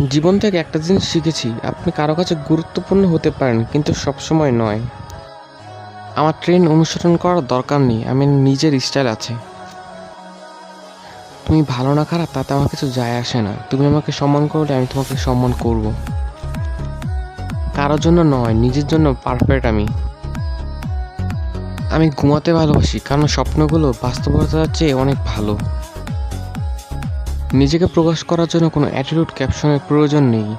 জীবন থেকে একটা জিনিস শিখেছি, আপনি কারও কাছে গুরুত্বপূর্ণ হতে পারেন, কিন্তু সবসময় নয়। আমার ট্রেন অনুসরণ করার দরকার নেই, আমি নিজের স্টাইল আছে। তুমি ভালো না খারাপ, তাতে আমার কিছু যায় আসে না। তুমি আমাকে সম্মান করলে আমি তোমাকে সম্মান করব। কারোর জন্য নয়, নিজের জন্য পারফেক্ট আমি। আমি ঘুমাতে ভালোবাসি, কারণ স্বপ্নগুলো বাস্তবতার চেয়ে অনেক ভালো। নিজেকে প্রকাশ করার জন্য কোনো অ্যাটিটিউড ক্যাপশনের প্রয়োজন নেই।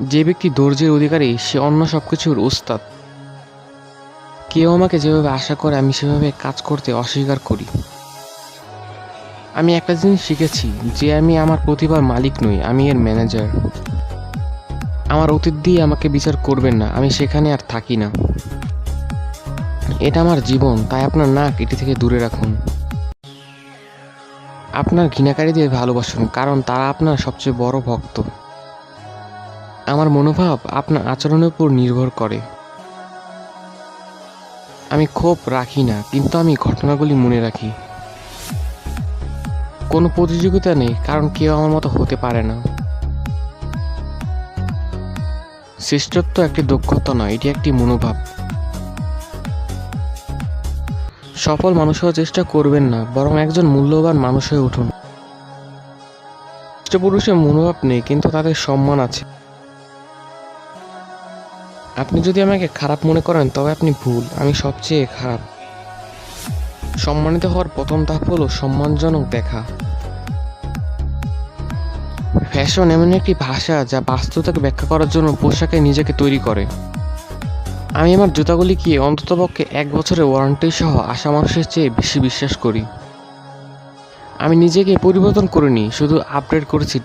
যে ব্যক্তি ধৈর্যের অধিকারী, সে অন্য সব কিছুর উস্তাদ কেউ আমাকে যেভাবে আশা করে, আমি সেভাবে কাজ করতে অস্বীকার করি। আমি একটা জিনিস শিখেছি, যে আমি আমার প্রতিভার মালিক নই, আমি এর ম্যানেজার আমার অতীত দিয়ে আমাকে বিচার করবেন না, আমি সেখানে আর থাকি না। এটা আমার জীবন, তাই আপনার নাক এটি থেকে দূরে রাখুন। আপনার ঘৃণাকারীদের ভালোবাসুন, কারণ তারা আপনার সবচেয়ে বড় ভক্ত। আমার মনোভাব আপনার আচরণের উপর নির্ভর করে। আমি ক্ষোভ রাখি না, কিন্তু আমি ঘটনাগুলি মনে রাখি। কোনো প্রতিযোগিতা নেই, কারণ কেউ আমার মতো হতে পারে না। শ্রেষ্ঠত্ব একটি দক্ষতা নয়, এটি একটি মনোভাব। সফল মানুষ হওয়ার চেষ্টা করবেন না, বরং একজন মূল্যবান মানুষ হয়ে উঠুন। পুরুষের মনোভাব নেই, কিন্তু তাদের সম্মান আছে। আপনি যদি আমাকে খারাপ মনে করেন, তবে আপনি ভুল, আমি সবচেয়ে খারাপ। সম্মানিত হওয়ার প্রথম ধাপ হলো সম্মানজনক দেখা। ফ্যাশন এমন একটি ভাষা যা বাস্তবতাকে ব্যাখ্যা করার জন্য পোশাকে নিজেকে তৈরি করে। আমি আমার জুতাগুলিকে অন্ততপক্ষে এক বছরের ওয়ারেন্টি সহ আশা মানুষের চেয়ে বেশি বিশ্বাস করি? আমি নিজেকে পরিবর্তন করিনি, শুধু আপডেট করেছি